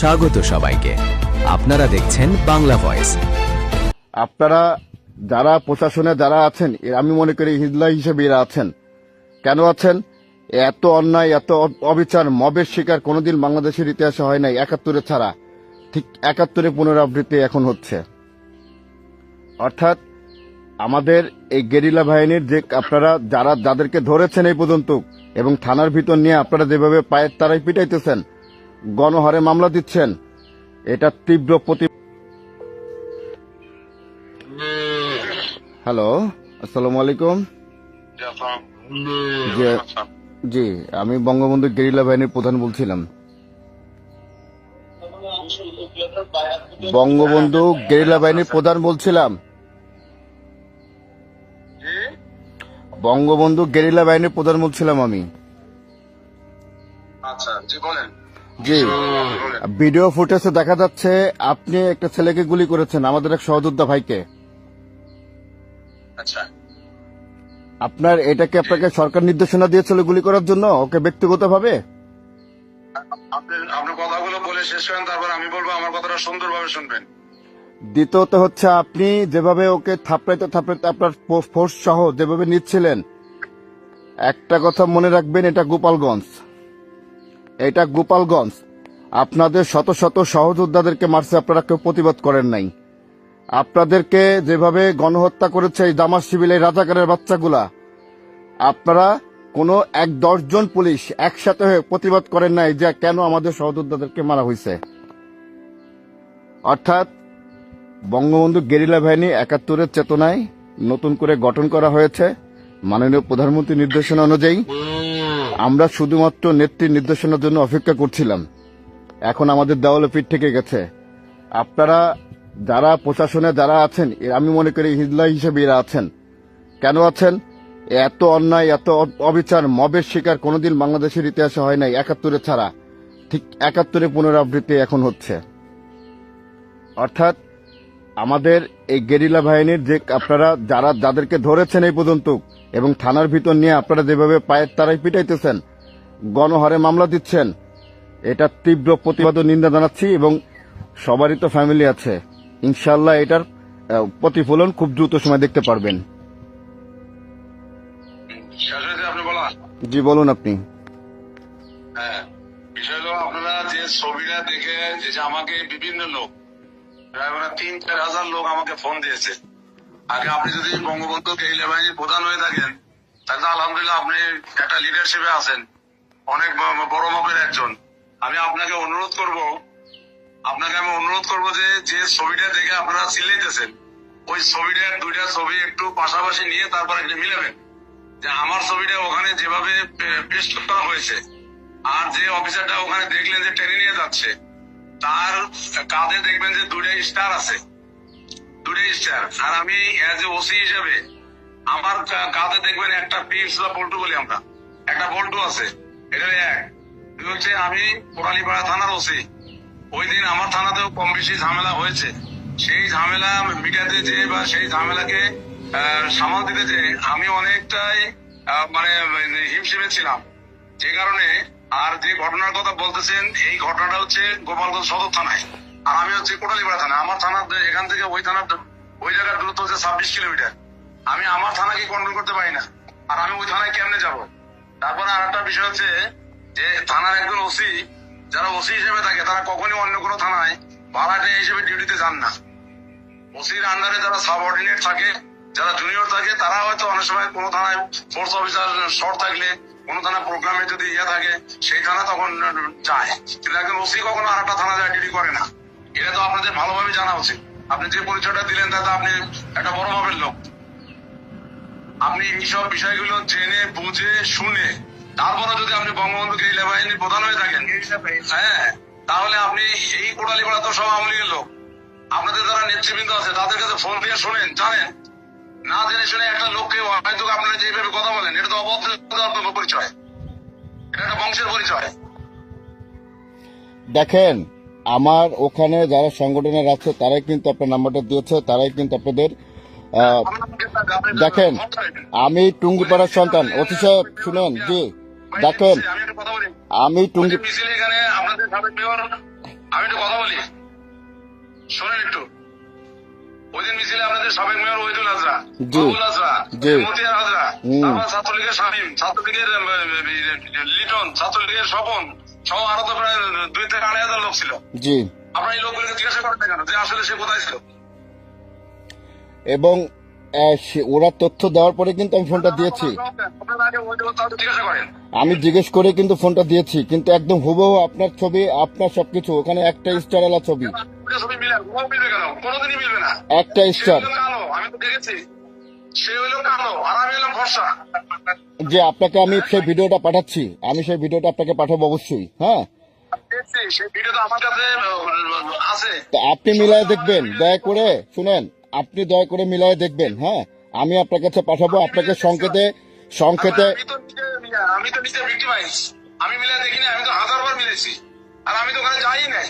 স্বাগত সবাইকে। আপনারা দেখছেন বাংলা ভয়েস। আপনারা যারা প্রশাসনে যারা আছেন আমি মনে করি হিজলা হিসেবে এরা আছেন। কেন আছেন? এত অন্যায়, এত অবিচার, মবের শিকার কোনোদিন বাংলাদেশের ইতিহাসে হয় নাই, একাত্তরে ছাড়া। ঠিক একাত্তরে পুনরাবৃত্তি এখন হচ্ছে। অর্থাৎ আমাদের এই গেরিলা বাহিনীর যে আপনারা যারা, যাদেরকে ধরেছেন এই পর্যন্ত এবং থানার ভিতর নিয়ে আপনারা যেভাবে পায়ের তারাই পিটাইতেছেন গণহারে মামলা দিচ্ছেন। এটা তীব্র প্রতি হ্যালো আসসালামু আলাইকুম। জি জি আমি বঙ্গবন্ধু গেরিলা বাহিনীর প্রধান বলছিলাম। বঙ্গবন্ধু গেরিলা বাহিনীর প্রধান বলছিলাম। বঙ্গবন্ধু গেরিলা বাহিনীর প্রধান বলছিলাম আমি। আচ্ছা জি বলেন। জি। ভিডিও ফুটেজে দেখা যাচ্ছে আপনি একটা ছেলেকে গুলি করেছেন আমাদের এক সহযোদ্ধা ভাইকে। আচ্ছা। আপনার এটাকে আপনাকে সরকার নির্দেশনা দিয়েছিল গুলি করার জন্য? ওকে ব্যক্তিগতভাবে? আপনি কথাগুলো বলে শেষ করেন তারপর আমি বলব আমার কথাটা সুন্দরভাবে শুনবেন। দ্বিতীয়ত হচ্ছে আপনি যেভাবে ওকে থাপড়াইতে থাপড়াইতে আপনার ফোর্স সহ যেভাবে নিচ্ছিলেন একটা কথা মনে রাখবেন এটা গোপালগঞ্জ। এটা গোপালগঞ্জ। আপনাদের শত শত সহযোদ্ধাদেরকে মারছে, আপনারা কেউ প্রতিবাদ করেন নাই। আপনাদেরকে যেভাবে গণহত্যা করেছে এই শিবিল এই রাজাকারের বাচ্চাগুলা, আপনারা কোনো এক দশজন পুলিশ একসাথে হয়ে প্রতিবাদ করেন নাই যে কেন আমাদের সহযোদ্ধাদেরকে মারা হয়েছে। অর্থাৎ বঙ্গবন্ধু গেরিলা বাহিনী একাত্তরের চেতনায় নতুন করে গঠন করা হয়েছে। মাননীয় প্রধানমন্ত্রী নির্দেশনা অনুযায়ী আমরা শুধুমাত্র নেত্রীর নির্দেশনার জন্য অপেক্ষা করছিলাম। এখন আমাদের দেওয়ালে পিঠ থেকে গেছে। আপনারা যারা প্রশাসনে যারা আছেন আমি মনে করি হিজলা হিসেবে এরা আছেন। কেন আছেন? এত অন্যায়, এত অবিচার, মবের শিকার কোনোদিন বাংলাদেশের ইতিহাসে হয় নাই একাত্তরে ছাড়া। ঠিক একাত্তরে পুনরাবৃত্তি এখন হচ্ছে। অর্থাৎ আমাদের এই গেরিলা বাহিনীর যে আপনারা যারা যাদেরকে ধরেছেন এই পর্যন্ত এবং থানার ভিতর নিয়ে আপনারা যেভাবে পায়ের তারাই পিটাইতেছেন গণহারে মামলা দিচ্ছেন এটা তীব্র প্রতিবাদ নিন্দা জানাচ্ছি এবং সবারই তো ফ্যামিলি আছে। ইনশাল্লাহ এটার প্রতিফলন খুব দ্রুত সময় দেখতে পারবেন। জি বলুন আপনি। হ্যাঁ বিষয় হলো আপনারা যে ছবিটা দেখে যে আমাকে বিভিন্ন লোক তিন, চার হাজার লোক আমাকে ফোন দিয়েছে। আগে আপনি যদি বঙ্গবন্ধু গেরিলা বাহিনীর প্রধান হয়ে থাকেন, তাহলে আলহামদুলিল্লাহ আপনি একটা লিডারশিপে আছেন। অনেক বড় মাপের একজন। আমি আপনাকে অনুরোধ করব, আপনাকে আমি অনুরোধ করব যে যে ছবিটা দেখে আপনারা চিল্লাইতেছেন, ওই ছবিটার দুইটা ছবি একটু পাশাপাশি নিয়ে তারপর একটা মিলাবেন। যে আমার ছবিটা ওখানে যেভাবে পেস্ট করা হয়েছে, আর যে অফিসারটা ওখানে দেখলেন যে টেনে নিয়ে যাচ্ছে তার কাঁধে দেখবেন যে দুইটা স্টার আছে। দুইটা স্টার। আর আমি অ্যাজ এ ওসি হিসেবে আমার কাঁধে দেখবেন একটা পিস বা বল্টু বলি আমরা। একটা বল্টু আছে। এটা এক। দুই হচ্ছে আমি কোরালীপাড়া থানার ওসি ওই দিন আমার থানাতেও কম বেশি ঝামেলা হয়েছে। সেই ঝামেলা মিটাতে যে বা সেই ঝামেলাকে সামাল দিতে যে আমি অনেকটাই মানে হিমশিমে ছিলাম। যে কারণে আর যে ঘটনার কথা বলতেছেন, এই ঘটনাটা হচ্ছে গোপালগঞ্জ সদর থানায়। আর আমি হচ্ছে কোটালীপাড়া থানা আমার থানা এখান থেকে ওই থানার ওই জায়গার দূরত্ব হচ্ছে ছাব্বিশ কিলোমিটার। আমি আমার থানাকে কন্ট্রোল করতে পারি না। আর আমি ওই থানায় কেমনে যাব? তারপরে আর একটা বিষয় হচ্ছে যে থানার একজন ওসি, যারা ওসি হিসেবে থাকে, তারা কখনই অন্য কোনো থানায় ভাড়াটে হিসেবে ডিউটিতে যান না। ওসির আন্ডারে যারা সাবঅর্ডিনেট থাকে যারা জুনিয়র থাকে, তারা হয়তো অনেক সময় কোনো থানায় ফোর্স অফিসার শর্ট থাকলে, কোনো থানা প্রোগ্রামে যদি ইয়ে থাকে, সেই থানা তখন যায়। কিন্তু একজন ওসি কখনো আর একটা থানা যায়, ডিউটি করে না। এটা তো আপনাদের ভালোভাবে জানা উচিত। আপনি যে পরিচয়টা দিলেন, তাতে আপনি একটা বড় মাপের লোক। আপনি এইসব বিষয়গুলো জেনে, বুঝে, শুনে, তারপরে যদি আপনি বঙ্গবন্ধু গেরিলা বাহিনীর প্রধান হয়ে থাকেন হ্যাঁ তাহলে আপনি এই কোটালি পাড়া তো সব আওয়ামী লীগের লোক। আপনাদের যারা নেতৃবৃন্দ আছে, তাদের কাছে ফোন দিয়ে শোনেন, জানেন। না জেনে শুনে একটা লোককে হয়তো আপনারা যেভাবে কথা বলেন এটা তো অভদ্র পরিচয়। এটা একটা বংশের পরিচয়। দেখেন আমার ওখানে যারা সংগঠনের আছে তারাই কিন্তু আপনার নাম্বারটা দিয়েছে তারাই কিন্তু আপনাদের দেখেন আমি টুঙ্গিপাড়ার সন্তান। অতি সাহেব শুনেন জি দেখেন আমি টুঙ্গি আমি একটু কথা বলি। শোনেন একটু। ওই দিন মিছিলে আপনাদের সাবেক মেয়র ওহিদুল হাজরা বাবুল হাজরা মতিয়ার হাজরা তারপর ছাত্রলীগের শামীম ছাত্রলীগের লিটন ছাত্রলীগের স্বপন সহ আরও তো প্রায় দুই থেকে আড়াই হাজার লোক ছিল। জি। আপনারা এই লোকগুলোকে জিজ্ঞাসা করেন কেন? যে আসলে সে কোথায় ছিল? এবং ওরা তথ্য দেওয়ার পরে কিন্তু আমি ফোনটা দিয়েছি। আমি জিজ্ঞেস করে কিন্তু ফোনটা দিয়েছি কিন্তু একদম হুবহু আপনার ছবি আপনার সবকিছু ওখানে একটা স্টার ছবি। দুটো ছবি মিলে কোথাও মিলবে কেন? কোনোদিনই মিলবে না। একটা স্টার কালো আমি তো দেখেছি। সে হলো কালো আর আমি হলাম ফর্সা। যে আপনাকে আমি সেই ভিডিওটা পাঠাচ্ছি আমি সেই ভিডিওটা আপনাকে পাঠাবো অবশ্যই হ্যাঁ? আপনি মিলায় দেখবেন দয়া করে শুনেন আপনি দয়া করে মিলায় দেখবেন হ্যাঁ? আমি আপনার কাছে পাঠাবো আপনাকে সংকেতে সংকেতে আমি তো নিজে আমি তো নিজে ভিক্টিমাইজ আমি মিলে দেখিনি আমি তো হাজার বার মিলেছি। আর আমি তো ওখানে যাই নাই।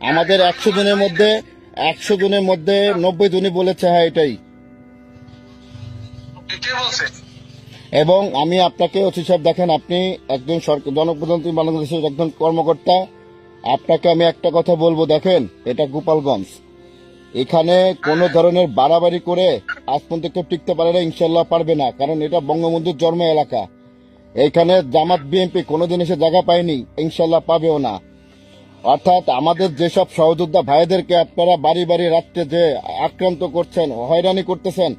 আমাদের একশো জনের মধ্যে একশো জনের মধ্যে নব্বই জনই বলেছে হ্যাঁ এটাই। এবং আমি আপনাকে অতি সাহেব দেখেন আপনি একজন সরকার জনপ্রতিনিধি বাংলাদেশের একজন কর্মকর্তা। আপনাকে আমি একটা কথা বলব দেখেন এটা গোপালগঞ্জ। এখানে কোনো ধরনের বাড়াবাড়ি করে আজ পর্যন্ত কেউ টিকতে পারে না ইনশাল্লাহ পারবে না কারণ এটা বঙ্গবন্ধুর জন্ম এলাকা। এখানে জামাত বিএনপি কোনোদিন এসে জায়গা পায়নি ইনশাল্লাহ পাবেও না। অর্থাৎ আমাদের যেসব সহযোদ্ধা ভাইদেরকে আপনারা বাড়ি বাড়ি রাত্রে যে আক্রান্ত করছেন, হয়রানি করতেছেন,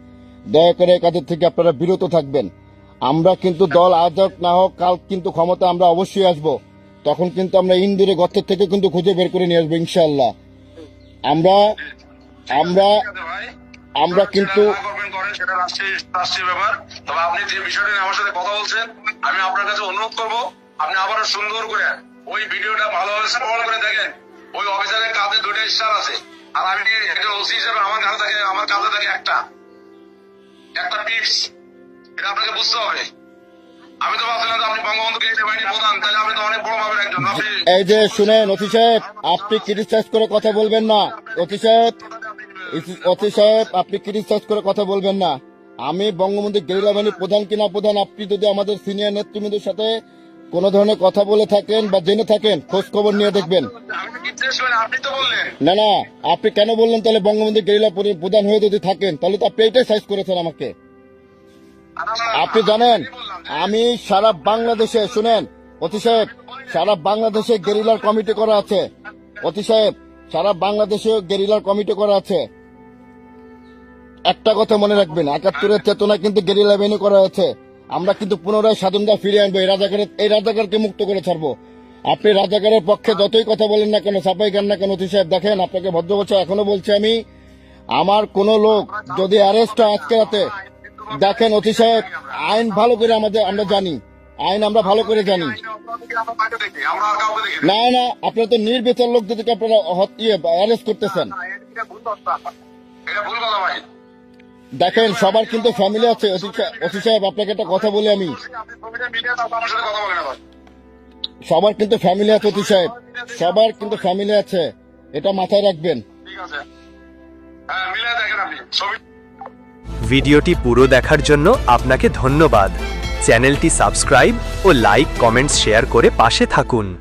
দয়া করে কাজের থেকে আপনারা বিরত থাকবেন। আমরা কিন্তু দল আজ না হোক, কাল কিন্তু ক্ষমতা আমরা অবশ্যই আসব। তখন কিন্তু আমরা ইন্দুরে গর্তের থেকে কিন্তু খুঁজে বের করে নিয়ে আসব ইনশাল্লাহ আমরা আমরা আমরা কিন্তু আপনি যে বিষয়টা আমার সাথে কথা বলছেন, আমি আপনার কাছে অনুরোধ করব, আপনি আবারও সুন্দর করে ওই ভিডিওটা ভালোভাবে স্ক্রল করে দেখেন ওই অফিসারের কাঁধে দুটো স্টার আছে। আর আমি একজন ওসি হিসেবে আমার কাছে থাকে, আমার কাঁধে থাকে একটা। একটা টিপস এটা আপনাকে বুঝতে হবে। আমি তো ভাবছিলাম আপনি বঙ্গবন্ধু গেটে বাহিনী প্রধান, তাহলে আপনি তো অনেক বড় একজন। এই যে শুনেন, অতি সাহেব, আপনি ক্রিটিসাইজ করে কথা বলবেন না। সাহেব সাহেব আপনি ক্রিটিসাইজ করে কথা বলবেন না। আমি বঙ্গবন্ধু গেরিলা বাহিনীর প্রধান কিনা প্রধান, আপনি যদি আমাদের সিনিয়র নেতৃবৃন্দের সাথে কোনো ধরনের কথা বলে থাকেন বা জেনে থাকেন খোঁজ খবর নিয়ে দেখবেন। বললেন। না না আপনি কেন বললেন? তাহলে বঙ্গবন্ধু গেরিলা পরি- প্রধান হয়ে যদি থাকেন তাহলে তো আপনি এইটাই সাইজ করেছেন আমাকে। আপনি জানেন আমি সারা বাংলাদেশে শুনেন অতি সাহেব সারা বাংলাদেশে গেরিলার কমিটি করা আছে। অতি সাহেব সারা বাংলাদেশে গেরিলার কমিটি করা আছে। একটা কথা মনে রাখবেন একাত্তরের চেতনা কিন্তু গেরিলা বাহিনী করা আছে। আমরা কিন্তু পুনরায় স্বাধীনতা ফিরে আনব, এই রাজাকারের এই রাজাকারকে মুক্ত করে ছাড়বো। আপনি রাজাকারের পক্ষে যতই কথা বলেন না কেন, সাপাই গান না কেন অতি সাহেব, দেখেন আপনাকে ভদ্র বছর এখনও বলছি আমি, আমার কোন লোক যদি অ্যারেস্ট হয় আজকে রাতে, দেখেন অতি সাহেব, আইন ভালো করে আমাদের আমরা জানি। আইন আমরা ভালো করে জানি। না না, আপনারা তো নির্বিচার লোকদেরকে আপনারা ইয়ে অ্যারেস্ট করতেছেন। কথা ভাই। দেখেন, সবার কিন্তু ফ্যামিলি আছে। অতি সাহেব আপনাকে একটা কথা বলি আমি। সবার কিন্তু ফ্যামিলি আছে অতি সাহেব। সবার কিন্তু ফ্যামিলি আছে। এটা মাথায় রাখবেন। ভিডিওটি পুরো দেখার জন্য আপনাকে ধন্যবাদ। চ্যানেলটি সাবস্ক্রাইব ও লাইক, কমেন্টস, শেয়ার করে পাশে থাকুন।